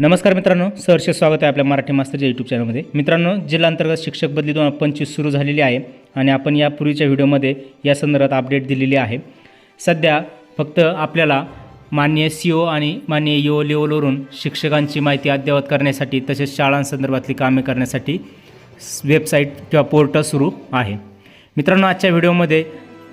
नमस्कार मित्रांनो सहर्ष स्वागत आहे आपल्या मराठी मास्तरच्या यूट्यूब चॅनलमध्ये मित्रांनो जिल्हा अंतर्गत शिक्षक बदली दोन हजार पंचवीस सुरू झालेली आहे आणि आपण यापूर्वीच्या व्हिडिओमध्ये या संदर्भात अपडेट दिलेली आहे. सध्या फक्त आपल्याला मान्य सी ओ आणि मान्य यो लेवलवरून शिक्षकांची माहिती अद्ययावत करण्यासाठी तसेच शाळांसंदर्भातली कामे करण्यासाठी वेबसाईट किंवा पोर्टल सुरू आहे. मित्रांनो आजच्या व्हिडिओमध्ये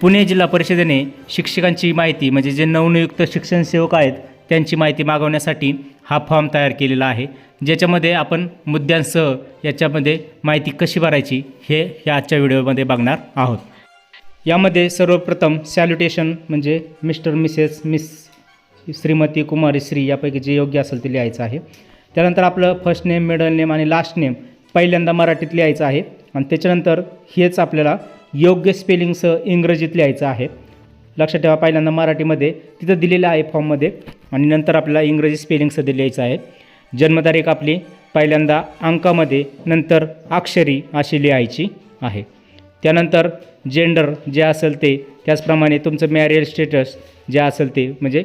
पुणे जिल्हा परिषदेने शिक्षकांची माहिती म्हणजे जे नवनियुक्त शिक्षण सेवक आहेत त्यांची माहिती मागवण्यासाठी हा फॉर्म तयार केलेला आहे. ज्याच्यामध्ये आपण मुद्द्यांसह याच्यामध्ये माहिती कशी भरायची हे ह्या आजच्या व्हिडिओमध्ये बघणार आहोत. यामध्ये सर्वप्रथम सॅल्युटेशन म्हणजे mister missus miss Shrimati Kumari Shri यापैकी जे योग्य असेल ते लिहायचं आहे. त्यानंतर आपलं फर्स्ट नेम मिडल नेम आणि लास्ट नेम पहिल्यांदा मराठीत लिहायचं आहे. आणि त्याच्यानंतर हेच आपल्याला योग्य स्पेलिंगसह इंग्रजीत लिहायचं आहे. लक्षात ठेवा पहिल्यांदा मराठीमध्ये तिथं दिलेलं आहे फॉर्ममध्ये. आणि नंतर आपल्याला इंग्रजी स्पेलिंगसह लिहायचं आहे. जन्मतारीख आपली पहिल्यांदा अंकामध्ये नंतर अक्षरी अशी लिहायची आहे. त्यानंतर जेंडर जे असेल ते त्याचप्रमाणे तुमचं मॅरियल स्टेटस जे असेल ते म्हणजे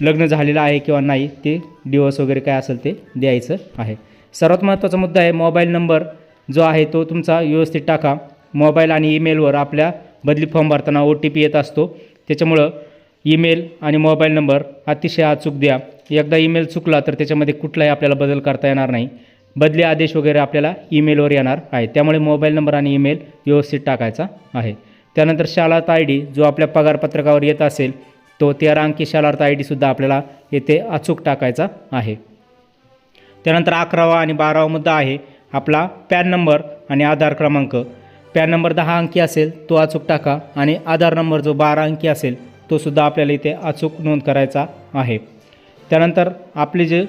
लग्न झालेलं आहे किंवा नाही ते डिवोर्स वगैरे काय असेल ते द्यायचं आहे. सर्वात महत्त्वाचा मुद्दा आहे मोबाईल नंबर जो आहे तो तुमचा व्यवस्थित टाका. मोबाईल आणि ईमेलवर आपल्या बदली फॉर्म भरताना ओ टी पी येत असतो. त्याच्यामुळं ईमेल आणि मोबाईल नंबर अतिशय अचूक द्या. एकदा ईमेल चुकला तर त्याच्यामध्ये कुठलाही आपल्याला बदल करता येणार नाही. बदली आदेश वगैरे आपल्याला ईमेलवर येणार आहे. त्यामुळे मोबाईल नंबर आणि ईमेल व्यवस्थित टाकायचा आहे. त्यानंतर शालार्थ आय डी जो आपल्या पगारपत्रकावर येत असेल तो तेरा अंकी शालार्थ आय डीसुद्धा आपल्याला येथे अचूक टाकायचा आहे. त्यानंतर अकरावा आणि बारावा मुद्दा आहे आपला पॅन नंबर आणि आधार क्रमांक. पॅन नंबर दहा अंकी असेल तो अचूक टाका आणि आधार नंबर जो बारा अंकी असेल तोसुद्धा आपल्याला इथे अचूक नोंद करायचा आहे. त्यानंतर आपले जे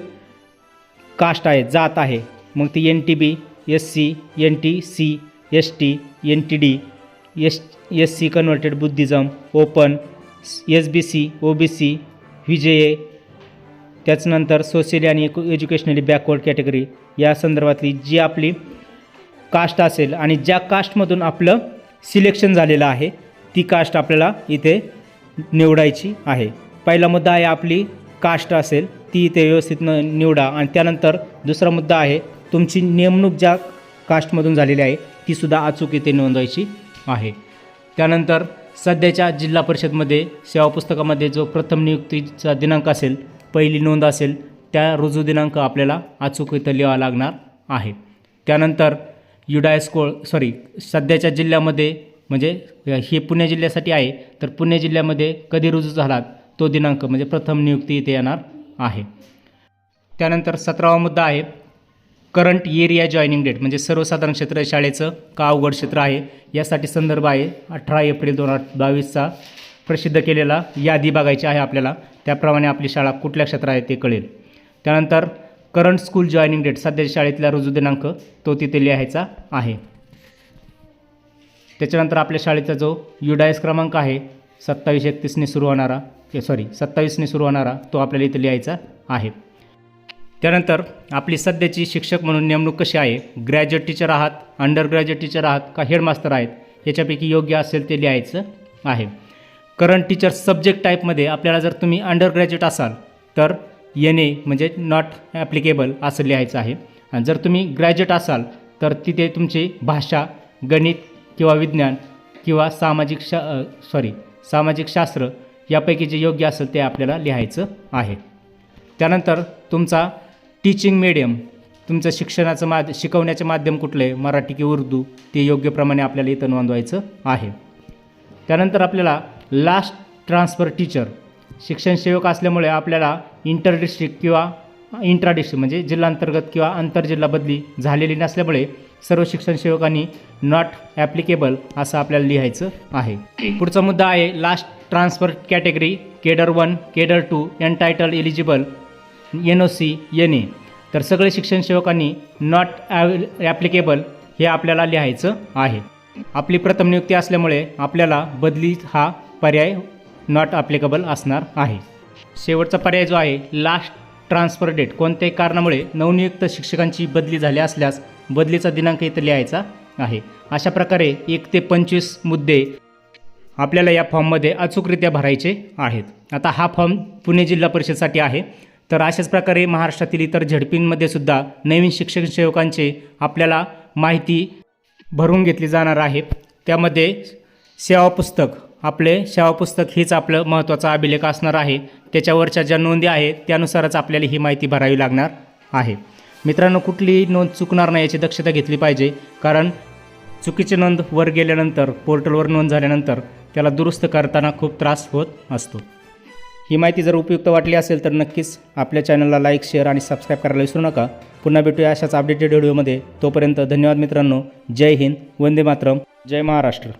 कास्ट आहे जात आहे मग ती N T B S C N T C S T N T D S S C converted Buddhism open S B C O B C V त्याचनंतर सोशली आणि एज्युकेशनली बॅकवर्ड कॅटेगरी या संदर्भातली जी आपली कास्ट असेल आणि ज्या कास्टमधून आपलं selection झालेलं आहे ती कास्ट आपल्याला इथे निवडायची आहे. पहिला मुद्दा आहे आपली कास्ट असेल ती इथे व्यवस्थित न निवडा. आणि त्यानंतर दुसरा मुद्दा आहे तुमची नेमणूक ज्या कास्टमधून झालेली आहे तीसुद्धा अचूक इथे नोंदवायची आहे. त्यानंतर सध्याच्या जिल्हा परिषदमध्ये सेवा पुस्तकामध्ये जो प्रथम नियुक्तीचा दिनांक असेल पहिली नोंद असेल त्या रुजू दिनांक आपल्याला अचूक इथं लिहावा लागणार आहे. त्यानंतर युडायस्कोळ सॉरी सध्याच्या जिल्ह्यामध्ये म्हणजे हे पुणे जिल्ह्यासाठी आहे तर पुणे जिल्ह्यामध्ये कधी रुजू झालात तो दिनांक म्हणजे प्रथम नियुक्ती इथे येणार आहे. त्यानंतर सतरावा मुद्दा आहे करंट एरिया जॉईनिंग डेट म्हणजे सर्वसाधारण क्षेत्र शाळेचं का अवघड क्षेत्र आहे यासाठी संदर्भ आहे अठरा एप्रिल दोन हजार बावीसचा प्रसिद्ध केलेला यादी बघायची आहे आपल्याला त्याप्रमाणे आपली शाळा कुठल्या क्षेत्रात आहे ते कळेल. त्यानंतर करंट स्कूल जॉईनिंग डेट सध्याच्या शाळेतला रुजू दिनांक तो तिथे लिहायचा आहे. त्याच्यानंतर आपल्या शाळेचा जो युडायस क्रमांक आहे सत्तावीस एकतीसने सुरू होणारा सॉरी सत्तावीसने सुरू होणारा तो आपल्याला इथे लिहायचा आहे. त्यानंतर आपली सध्याची शिक्षक म्हणून नेमणूक कशी आहे ग्रॅज्युएट टीचर आहात अंडर ग्रॅज्युएट टीचर आहात का हेडमास्टर आहेत याच्यापैकी योग्य असेल ते लिहायचं आहे. करंट टीचर सब्जेक्ट टाईपमध्ये आपल्याला जर तुम्ही अंडर ग्रॅज्युएट असाल तर एन ए म्हणजे नॉट ॲप्लिकेबल असं लिहायचं आहे. आणि जर तुम्ही ग्रॅज्युएट असाल तर तिथे तुमची भाषा गणित किंवा विज्ञान किंवा सामाजिक शा सॉरी सामाजिक शास्त्र यापैकी जे योग्य असेल ते आपल्याला लिहायचं आहे. त्यानंतर तुमचा टीचिंग मीडियम तुमचं शिक्षणाचं माध शिकवण्याचे माध्यम कुठलं? आहे मराठी की उर्दू? ते योग्य प्रमाणे आपल्याला इथं नोंदवायचं आहे. त्यानंतर आपल्याला लास्ट ट्रान्सफर टीचर शिक्षण सेवक असल्यामुळे आपल्याला इंटर डिस्ट्रिक्ट किंवा इंट्रा डिस्ट्रिक्ट म्हणजे जिल्हांतर्गत किंवा आंतरजिल्हा बदली झालेली नसल्यामुळे सर्व शिक्षण सेवकांनी नॉट ॲप्लिकेबल असं आपल्याला लिहायचं आहे. पुढचा मुद्दा आहे last transfer category cadre one cadre two entitle eligible N O C N A तर सगळे शिक्षण सेवकांनी नॉट ॲप्लिकेबल हे आपल्याला लिहायचं आहे. आपली प्रथम नियुक्ती असल्यामुळे आपल्याला बदली हा पर्याय नॉट ॲप्लिकेबल असणार आहे. शेवटचा पर्याय जो आहे लास्ट ट्रान्सफर डेट कोणत्याही कारणामुळे नवनियुक्त शिक्षकांची बदली झाली असल्यास बदलीचा दिनांक इथं लिहायचा आहे. अशा प्रकारे एक ते पंचवीस मुद्दे आपल्याला या फॉर्ममध्ये अचूकरित्या भरायचे आहेत. आता हा फॉर्म पुणे जिल्हा परिषदसाठी आहे. तर अशाच प्रकारे महाराष्ट्रातील इतर झडपींमध्ये सुद्धा नवीन शिक्षक सेवकांचे आपल्याला माहिती भरून घेतली जाणार आहे. त्यामध्ये सेवा पुस्तक आपले सेवा पुस्तक आपलं महत्त्वाचा अभिलेख असणार आहे. त्याच्यावरच्या ज्या नोंदी आहेत त्यानुसारच आपल्याला ही माहिती भरावी लागणार आहे. मित्रांनो कुठलीही नोंद चुकणार नाही याची दक्षता घेतली पाहिजे कारण चुकीची नोंद वर गेल्यानंतर पोर्टलवर नोंद झाल्यानंतर त्याला दुरुस्त करताना खूप त्रास होत असतो. ही माहिती जर उपयुक्त वाटली असेल तर नक्कीच आपल्या चॅनलला लाईक शेअर आणि सबस्क्राईब करायला विसरू नका. पुन्हा भेटूया अशाच अपडेटेड व्हिडिओमध्ये तोपर्यंत धन्यवाद मित्रांनो. जय हिंद. वंदे मातरम. जय महाराष्ट्र.